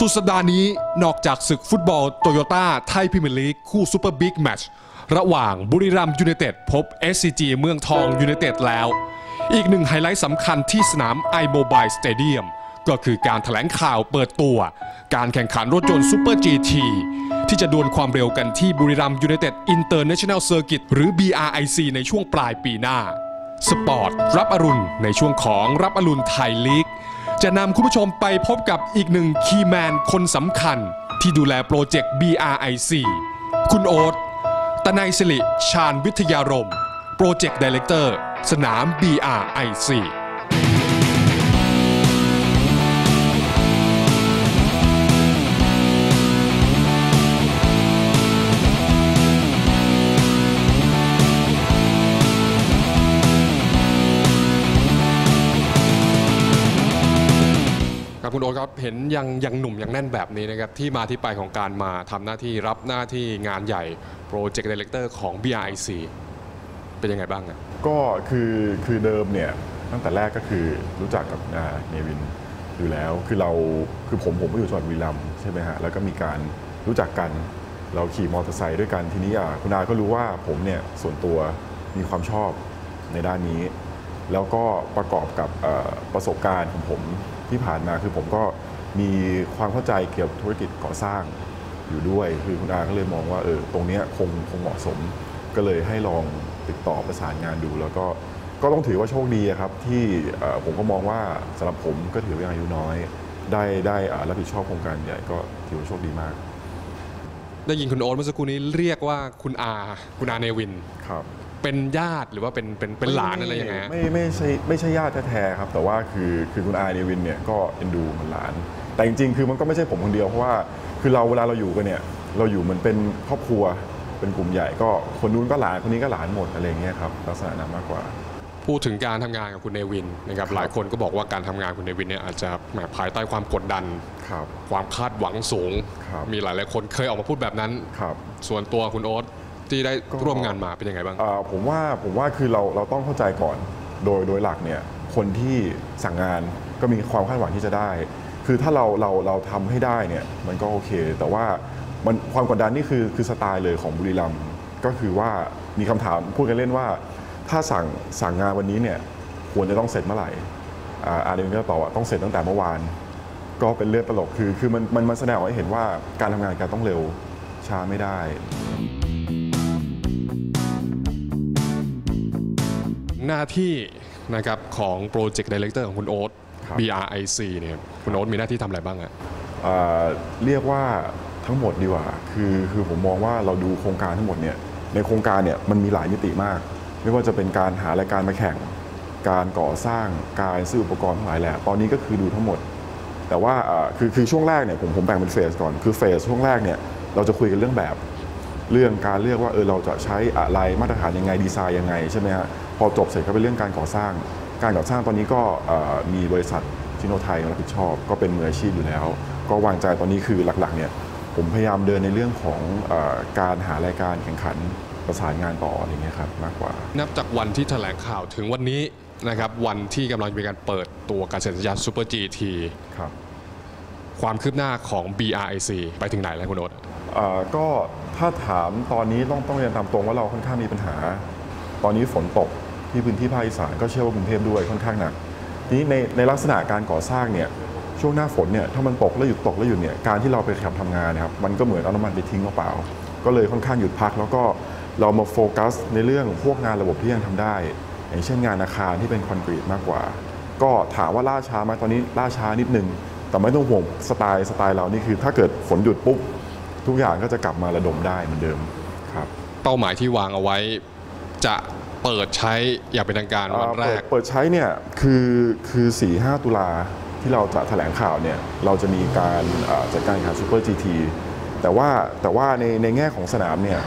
สุดสัปดาห์นี้นอกจากศึกฟุตบอลโตโยต้าไทยพรีเมียร์ลีกคู่ซูเปอร์บิ๊กแมตช์ระหว่างบุรีรัมยูไนเต็ดพบ SCG เมืองทองยูไนเต็ดแล้ว อีกหนึ่งไฮไลท์สำคัญที่สนาม iMobile Stadium ก็คือการถแถลงข่าวเปิดตัว การแข่งขันรถยนต์ซูเปอร์ GT ที่จะดวลความเร็วกันที่บุรีรัมย์ยูไนเต็ดอินเตอร์เนชั่นแนลเซอร์กิตหรือ BRIC ในช่วงปลายปีหน้าสปอร์ตรับอรุณในช่วงของรับอรุณไทยลีก จะนำคุณผู้ชมไปพบกับอีกหนึ่งคีย์แมนคนสำคัญ ที่ดูแลโปรเจกต์ BRIC คุณโอ๊ตตนายสิริชาญวิทยารมโปรเจกต์ดีเลกเตอร์ สนาม BRIC เห็นยังยังหนุ่มยังแน่นแบบนี้นะครับที่มาที่ไปของการมาทำหน้าที่รับหน้าที่งานใหญ่โปรเจกต์ดีเลกเตอร์ของ BRIC เป็นยังไงบ้างอะก็คือคือเดิมเนี่ยตั้งแต่แรกก็คือรู้จักกับนาเนวินอยู่แล้วคือเราคือผมผมก็อยู่จังหวัดบุรีรัมใช่ไหมฮะแล้วก็มีการรู้จักกันเราขี่มอเตอร์ไซค์ด้วยกันทีนี้อะคุณอาก็รู้ว่าผมเนี่ยส่วนตัวมีความชอบในด้านนี้ แล้วก็ประกอบกับประสบการณ์ของผมที่ผ่านมาคือผมก็ มีความเข้าใจเกี่ยวกับธุรกิจก่อสร้างอยู่ด้วยคือคุณอาก็เลยมองว่าเออตรงเนี้ยคงคงเหมาะสม ก็เลยให้ลองติดต่อประสานงานดู แล้วก็ก็ต้องถือว่าโชคดีอะครับที่เอ่อผมก็มองว่าสำหรับผมก็ถือว่ายังอายุน้อย ได้ได้อ่ารับผิดชอบโครงการใหญ่ก็ถือว่าโชคดีมาก ได้ยินคุณโอ๊ตเมื่อสักครู่นี้เรียกว่าคุณอา คุณอาเนวินครับเป็นญาติหรือว่าเป็นเป็นเป็นหลานอะไรยังไงฮะไม่ไม่ใช่ไม่ใช่ญาติแท้ๆครับ แต่ว่าคือคือคุณอาเนวินเนี่ยก็เอ็นดูเหมันหลาน แต่จริงๆ คือมันก็ไม่ใช่ผมคนเดียวเพราะว่าคือเราเวลาเราอยู่กันเนี่ยเราอยู่เหมือนเป็นครอบครัวเป็นกลุ่มใหญ่ก็คนนู้นก็หลานคนนี้ก็หลานหมดอะไรอย่างเงี้ยครับลักษณะนั้นมากกว่า พูดถึงการทำงานกับคุณเนวินนะครับหลายคนก็บอกว่าการทำงานคุณเนวินเนี่ยอาจจะแหมภายใต้ความกดดันครับความคาดหวังสูงครับมีหลายหลายๆคนเคยออกมาพูดแบบนั้นครับส่วนตัวคุณโอ๊ตที่ได้ก็ร่วมงานมาเป็นยังไงบ้างเอ่อผมว่าผมว่าคือเราเราต้องเข้าใจก่อนโดยโดยหลักเนี่ยคนที่สั่งงานก็มีความคาดหวังที่จะได้ คือถ้าเราเราเราทำให้ได้เนี่ยมันก็โอเค แต่ว่ามันความกดดันนี่คือคือสไตล์เลยของบุรีรัมย์ก็คือว่ามีคำถามพูดกันเล่นว่า ถ้าสั่งสั่งงานวันนี้เนี่ยควรจะต้องเสร็จเมื่อไหร่อ่าอาร์เดนก็ตอบว่าต้องเสร็จตั้งแต่เมื่อวาน ก็เป็นเรื่องตลกคือคือมันมันมันแสดงให้เห็นว่าการทำงานการต้องเร็วช้าไม่ได้ หน้าที่นะครับของโปรเจกต์ดีเลกเตอร์ของคุณโอ๊ต BRIC เนี่ยคุณโอ๊ตมีหน้าที่ทำอะไรบ้างอะเอ่อเรียกว่าทั้งหมดดีกว่าคือคือผมมองว่าเราดูโครงการทั้งหมดเนี่ยในโครงการเนี่ยมันมีหลายมิติมาก ไม่ว่าจะเป็นการหารายการมาแข่ง การก่อสร้างการซื้ออุปกรณ์ทั้งหลายแหละตอนนี้ก็คือดูทั้งหมด แต่ว่าเอ่อคือคือช่วงแรกเนี่ยผมผมแบ่งเป็นเฟสก่อนคือเฟสช่วงแรกเนี่ยเราจะคุยกันเรื่องแบบ เรื่องการเลือกว่าเออเราจะใช้อะไรมาตรฐานยังไงดีไซน์ยังไงใช่ไหมฮะพอจบเสร็จก็เป็นเรื่องการก่อสร้าง การก่อสร้างตอนนี้ก็เอ่อมีบริษัทชิโนไทยรับผิดชอบ ก็เป็นมืออาชีพอยู่แล้ว ก็วางใจตอนนี้คือหลักๆเนี่ยผมพยายามเดินในเรื่องของเออการหารายการแข่งขันประสานงานต่ออะไรเงี้ยครับมากกว่า นับจากวันที่แถลงข่าวถึงวันนี้นะครับวันที่กำลังจะมีการเปิดตัวการเซ็นสัญญาซูเปอร์ GT ครับความคืบหน้าของ BRIC ไปถึงไหนแล้วคุณโอ๊ตเอ่อก็ถ้าถามตอนนี้ต้องต้องเรียนตามตรงว่าเราค่อนข้างมีปัญหา ตอนนี้ฝนตก ที่พื้นที่ภาคอีสานก็เชื่อว่ากรุงเทพด้วยค่อนข้างหนักนี้ในในลักษณะการก่อสร้างเนี่ยช่วงหน้าฝนเนี่ยถ้ามันตกแล้วหยุดตกแล้วหยุดเนี่ยการที่เราไปขับทำงานนะครับมันก็เหมือนเอาน้ำมันไปทิ้งเปล่าก็เลยค่อนข้างหยุดพัก แล้วก็เรามาโฟกัสในเรื่องพวกงานระบบที่ยังทำได้ อย่างเช่นงานอาคารที่เป็นคอนกรีตมากกว่า ก็ถามว่าล่าช้าไหมตอนนี้ล่าช้านิดนึงแต่ไม่ต้องห่วงสไตล์สไตล์เรานี่คือถ้าเกิดฝนหยุดปุ๊บทุกอย่างก็จะกลับมาระดมได้เหมือนเดิมครับ เป้าหมายที่วางเอาไว้จะ เปิดใช้อย่างเป็นทางการวันแรเปิกดเปิดใช้เนี่ยคือคือ4 5ตุลาที่เราจะแถลงข่าวเนี่ยเราจะมีการเอ่อจัดการแข่งขันซูเปอร์ GT แต่ว่าแต่ว่าในในแง่ของสนามเนี่ย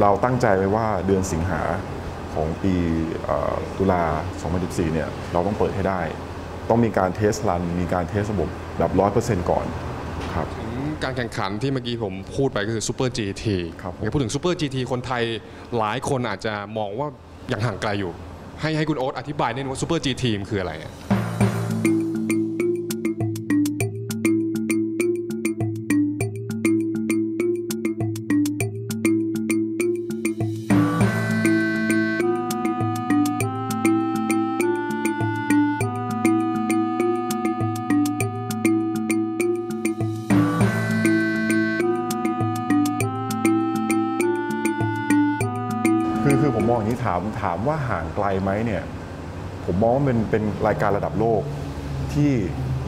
เราตั้งใจไว้ว่าเดือนสิงหาของปีเอ่อตุลา 2014 เนี่ยเราต้องเปิดให้ได้ ต้องมีการเทสรัน มีการเทสระบบแบบ 100%ก่อนครับถึงการแข่งขันที่เมื่อกี้ผมพูดไปก็คือซูเปอร์ GT ครับผมพูดถึงซูเปอร์ GT คนไทยหลายคนอาจจะมองว่า ยังห่างไกลอยู่ ให้ให้คุณโอ๊ตอธิบายนิดนึงว่าซูเปอร์จีทีมคืออะไรอะ ตอนนี้ถามถามว่าห่างไกลไหมเนี่ยผมมองว่าเป็นเป็นรายการระดับโลกที่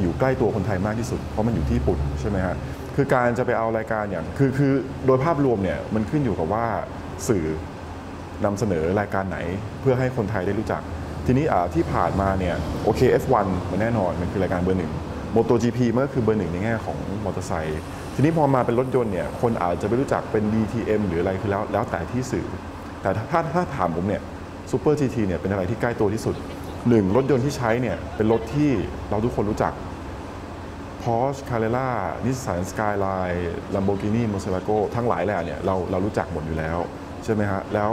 อยู่ใกล้ตัวคนไทยมากที่สุด เพราะมันอยู่ที่ญี่ปุ่นใช่ไหมฮะคือการจะไปเอารายการอย่างคือคือโดยภาพรวมเนี่ยมันขึ้นอยู่กับว่าสื่อนำเสนอรายการไหนเพื่อให้คนไทยได้รู้จัก ทีนี้อ่าที่ผ่านมาเนี่ยโอเค F1 มันแน่นอนมันคือรายการเบอร์หนึ่ง MotoGP มันก็คือเบอร์หนึ่งในแง่ของมอเตอร์ไซค์ทีนี้พอมาเป็นรถยนต์เนี่ยคนอาจจะไม่รู้จักเป็น DTM หรืออะไรคือแล้วแล้วแต่ที่สื่อ แต่ถ้าถ้าถามผมเนี่ยซูเปอร์ GT เนี่ยเป็นอะไรที่ใกล้ตัวที่สุดหนึ่งรถยนต์ที่ใช้เนี่ยเป็นรถที่เราทุกคนรู้จัก Porsche Carrera Nissan Skyline Lamborghini Murcielago ทั้งหลายแหล่เนี่ยเราเรารู้จักหมดอยู่แล้ว ใช่ไหมฮะ แล้ว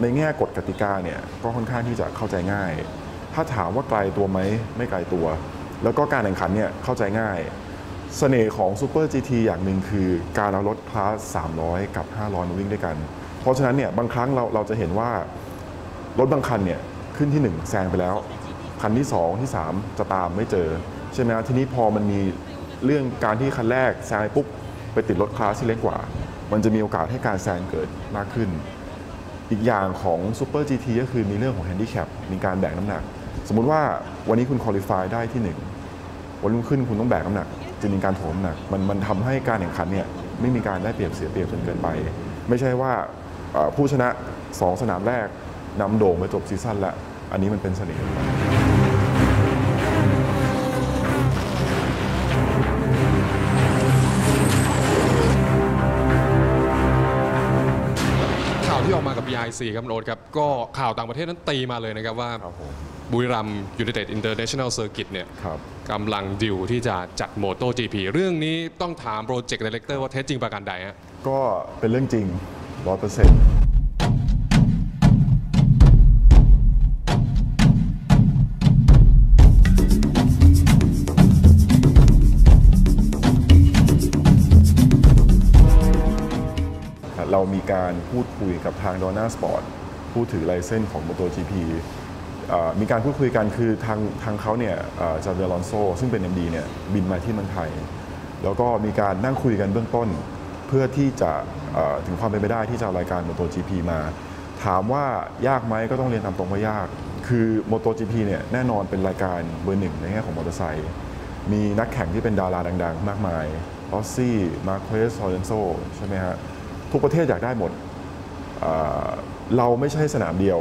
ในแง่กฎกติกาเนี่ยก็ค่อนข้างที่จะเข้าใจง่าย ถ้าถามว่าไกลตัวไหมไม่ไกลตัว แล้วก็การแข่งขันเนี่ยเข้าใจง่ายเสน่ห์ของ Super GT อย่างหนึ่งคือการเอารถคลาส 300 กับ 500 มาวิ่งด้วยกัน เพราะฉะนั้นเนี่ยบางครั้งเราเราจะเห็นว่ารถบางคันเนี่ยขึ้นที่ 1 แซงไปแล้ว คันที่ 2 ที่ 3 จะตามไม่เจอ ใช่ไหมฮะทีนี้พอมันมีเรื่องการที่คันแรกแซงไปปุ๊บไปติดรถคลาสที่เล็กกว่า มันจะมีโอกาสให้การแซงเกิดมากขึ้น อีกอย่างของ Super GT ก็คือมีเรื่องของ Handicap มีการแบกน้ำหนัก สมมุติว่าวันนี้คุณคุริฟายได้ที่ 1 วันรุ่งขึ้นคุณต้องแบกน้ำหนักจะมีการถ่วงน้ำหนักมันมันทำให้การแข่งขันเนี่ยไม่มีการได้เปรียบเสียเปรียบจนเกินไป ไม่ใช่ว่า ผู้ชนะ 2 สนามแรกนำโด่งไปจบซีซั่นแล้ว อันนี้มันเป็นเสน่ห์ข่าวที่ออกมากับ BIC ครับโนตครับ ก็ข่าวต่างประเทศนั้นตีมาเลยนะครับว่าครับผมบุรีรัมยู n นเต็ดอินเตอร์เนชั่นแนลเซอร์กิตเนี่ยครับกำลังดิวที่จะจัดโมโต GP เรื่องนี้ต้องถามโปรเจกต์ดีเลกเตอร์ว่าเท็จจริงประการใดฮะก็เป็นเรื่องจริง 100%เรามีการพูดคุยกับทาง d o n a Sport ผู้ถือไลเซนส์ของ MotoGP มีการพูดคุยกันคือทางทางเขาเนี่ยจาเวลอนโซซึ่งเป็น MD เนี่ยบินมาที่เมืองไทย แล้วก็มีการนั่งคุยกันเบื้องต้น เพื่อที่จะถึงความเป็นไปได้ที่จะรายการ MotoGP มา ถามว่ายากไหมก็ต้องเรียนตามตรงว่ายาก คือ MotoGP เนี่ยแน่นอนเป็นรายการเบอร์หนึ่งในแง่ของมอเตอร์ไซค์มีนักแข่งที่เป็นดาราดังๆ มากมายออสซี่มาร์เควสซอเรนโซใช่ไหมฮะทุกประเทศอยากได้หมดเอ่อเราไม่ใช่สนามเดียว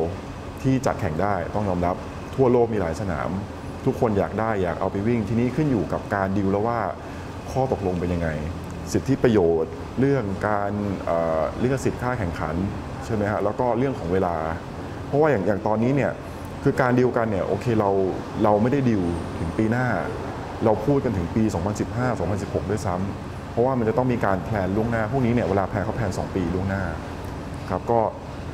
ที่จัดแข่งได้ต้องยอมรับทั่วโลกมีหลายสนาม ทุกคนอยากได้อยากเอาไปวิ่ง ทีนี้ขึ้นอยู่กับการดิวแล้วว่าข้อตกลงเป็นยังไง สิทธิประโยชน์ เรื่องการเอ่อลิขสิทธิ์ค่าแข่งขันใช่ไหมฮะแล้วก็เรื่องของเวลา เพราะว่าอย่างอย่างตอนนี้เนี่ยคือการดิวกันเนี่ยโอเคเราเราไม่ได้ดิวถึงปีหน้า เราพูดกันถึงปี 2015 2016 ด้วยซ้ำเพราะว่ามันจะต้องมีการแพลนล่วงหน้าพวกนี้เนี่ยเวลาแพลนเขาแพลน2 ปีล่วงหน้าครับก็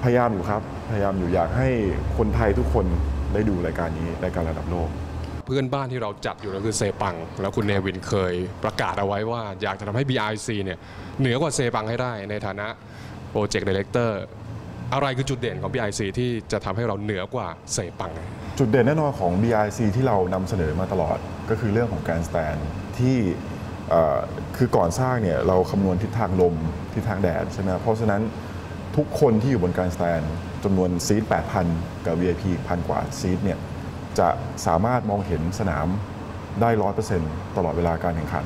พยายามอยู่ครับ พยายามอยู่อยากให้คนไทยทุกคนได้ดูรายการนี้รายการระดับโลก เพื่อนบ้านที่เราจัดอยู่ก็คือเซปัง แล้วคุณเนวินเคยประกาศเอาไว้ว่า อยากจะทำให้ BIC เนี่ยเหนือกว่าเซปังให้ได้ในฐานะโปรเจกต์ดีเลกเตอร์อะไรคือจุดเด่นของ BIC ที่จะทำให้เราเหนือกว่าเซปัง จุดเด่นแน่นอนของ BIC ที่เรานำเสนอมาตลอดก็คือเรื่องของการสแตนที่คือก่อนสร้างเนี่ยเราคำนวณทิศทางลมทิศทางแดดใช่ไหมเพราะฉะนั้นทุกคนที่อยู่บนการสแตนจำนวนซีท8,000 กับ VIP พันกว่าซีทเนี่ย จะสามารถมองเห็นสนามได้100%ตลอดเวลาการแข่งขัน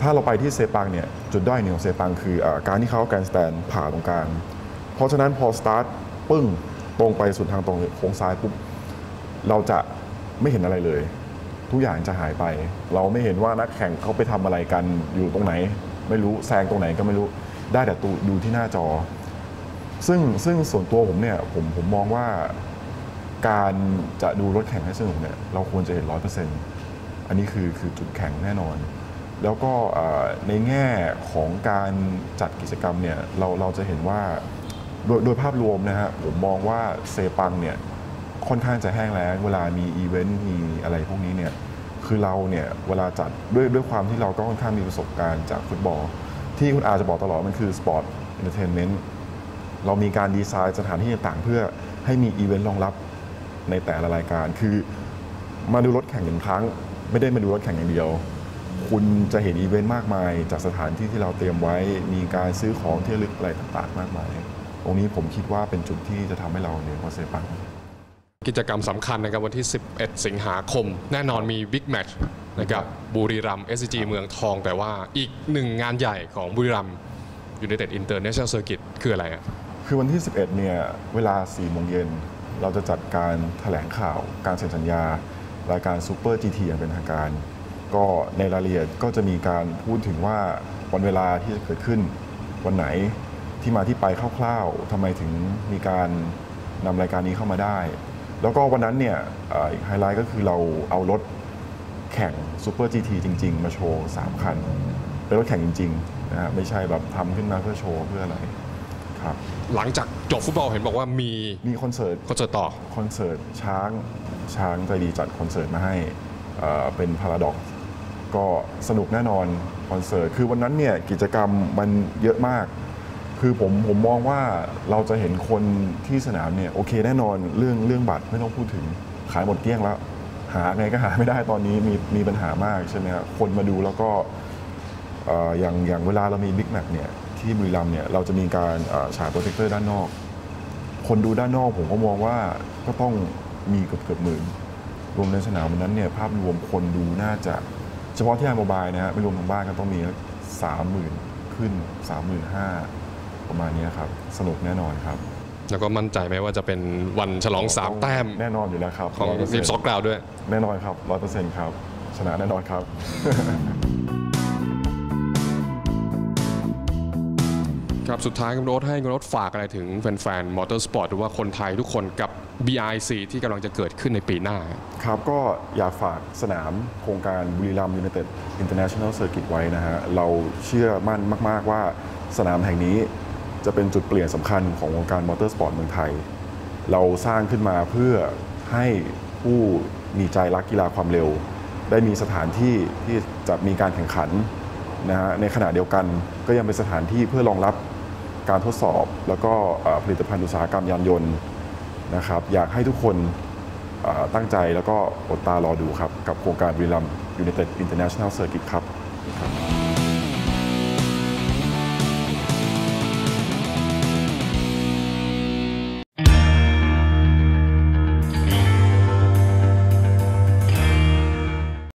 ถ้าเราไปที่เซปังเนี่ยจุดด้อยหนึ่งของเซปังคืออการที่เขาเอาการสแตนผ่าตรงกลางเพราะฉะนั้นพอสตาร์ทปึ้งตรงไปสุดทางตรงโค้งซ้ายปุ๊บเราจะไม่เห็นอะไรเลย ทุกอย่างจะหายไป เราไม่เห็นว่านักแข่งเขาไปทำอะไรกันอยู่ตรงไหน ไม่รู้แซงตรงไหนก็ไม่รู้ได้แต่ดูที่หน้าจอ ซึ่งซึ่งส่วนตัวผมเนี่ยผมผมมองว่า การจะดูรถแข่งให้สนุกเนี่ยเราควรจะเห็นร้อยเปอร์เซ็นต์อันนี้คือคือจุดแข็งแน่นอน แล้วก็ในแง่ของการจัดกิจกรรมเนี่ยเราเราจะเห็นว่าโดยโดยภาพรวมนะฮะผมมองว่าเซปังเนี่ยค่อนข้างจะแห้งแล้งเวลามีอีเวนต์มีอะไรพวกนี้เนี่ยคือเราเนี่ยเวลาจัดด้วยด้วยความที่เราก็ค่อนข้างมีประสบการณ์จากฟุตบอล ที่คุณอาจะบอกตลอดมันคือสปอร์ตเอนเตอร์เทนเมนต์เรามีการดีไซน์สถานที่ต่างๆ เพื่อให้มีอีเวนต์รองรับ ในแต่ละรายการ คือมาดูรถแข่งหนึ่งครั้ง ไม่ได้มาดูรถแข่งอย่างเดียว คุณจะเห็นอีเวนต์มากมาย จากสถานที่ที่เราเตรียมไว้ มีการซื้อของที่ระลึกอะไรต่างๆ มากมาย ตรงนี้ผมคิดว่าเป็นจุดที่จะทำให้เราเหนือกว่าเซปังกิจกรรมสำคัญนะครับวันที่ 11 สิงหาคม แน่นอนมีบิ๊กแมตช์นะครับบุรีรัมย์ SCG เมืองทอง แต่ว่าอีกหนึ่งงานใหญ่ของบุรีรัมย์ยู n นเต็ดอินเตอร์เนชั่นแนลเซอร์กิตคืออะไรอะคือวันที่ 11 เนี่ย เวลา 4 โมงเย็น เราจะจัดการแถลงข่าว การเซ็นสัญญา รายการซูเปอร์ GT อย่างเป็นทางการ ก็ในรายละเอียดก็จะมีการพูดถึงว่าวันเวลาที่จะเกิดขึ้น วันไหนที่มาที่ไปคร่าวๆทำไมถึงมีการนำรายการนี้เข้ามาได้ แล้วก็วันนั้นเนี่ยอีกไฮไลท์ก็คือเราเอารถแข่งซูเปอร์ GT จริง ๆ มาโชว์ 3 คัน เป็นรถแข่งจริงๆนะฮะไม่ใช่แบบทำขึ้นมาเพื่อโชว์เพื่ออะไร ครับหลังจากจบฟุตบอลเห็นบอกว่ามีมีคอนเสิร์ตคอนเสิร์ตต่อคอนเสิร์ตช้างช้างใจดีจัดคอนเสิร์ตมาให้เอ่อเป็นพาราดอกก็สนุกแน่นอนคอนเสิร์ตคือวันนั้นเนี่ยกิจกรรมมันเยอะมาก คือผมผมมองว่าเราจะเห็นคนที่สนามเนี่ยโอเคแน่นอนเรื่องเรื่องบัตรไม่ต้องพูดถึงขายหมดเกลี้ยงแล้ว หาไงก็หาไม่ได้ตอนนี้มีมีปัญหามากใช่ไหมครับคนมาดูแล้วก็เอ่ออย่างอย่างเวลาเรามีบิ๊กแมตเนี่ย ที่บุรีรัมย์เนี่ยเราจะมีการเอ่อฉายโปรเจคเตอร์ด้านนอก คนดูด้านนอกผมก็มองว่าก็ต้องมีเกือบเกือบหมื่นรวมในสนามวันนั้นเนี่ยภาพรวมคนดูน่าจะ เฉพาะที่ไอโมบายนะฮะไม่รวมทางบ้านก็ต้องมีสามหมื่นขึ้นสามหมื่นห้าประมาณเนี้ยครับ สนุกแน่นอนครับ แล้วก็มั่นใจไหมว่าจะเป็นวันฉลอง3แต้มแน่นอนอยู่แล้วครับ ของ100%ทีมซอกกราวด้วย แน่นอนครับร้อยเปอร์เซ็นต์ครับ ชนะแน่นอนครับ ครับสุดท้ายคุณโรถให้คุณโรถฝากอะไรถึงแฟนๆมอเตอร์สปอร์ตหรือว่าคนไทยทุกคนกับ BIC ที่กำลังจะเกิดขึ้นในปีหน้า ครับก็อยากฝากสนามโครงการบุรีรัมย์ยู n นเต็ดอินเตอร์เนชั่นแนลเซอร์กิตไว้นะฮะ เราเชื่อมั่นมาก ๆ ว่าสนามแห่งนี้จะเป็นจุดเปลี่ยนสำคัญของวงการมอเตอร์สปอร์ตเมืองไทย เราสร้างขึ้นมาเพื่อให้ผู้มีใจรักกีฬาความเร็ว ได้มีสถานที่ที่จะมีการแข่งขันนะฮะในขณะเดียวกันก็ยังเป็นสถานที่เพื่อรองรับ การทดสอบ แล้วก็ผลิตภัณฑ์อุตสาหกรรมยานยนต์นะครับ อยากให้ทุกคนตั้งใจแล้วก็อดตารอดูครับ กับโครงการวีรัมยูเนเต็ดอินเตอร์เนชั่นแนลเซอร์กิตครับ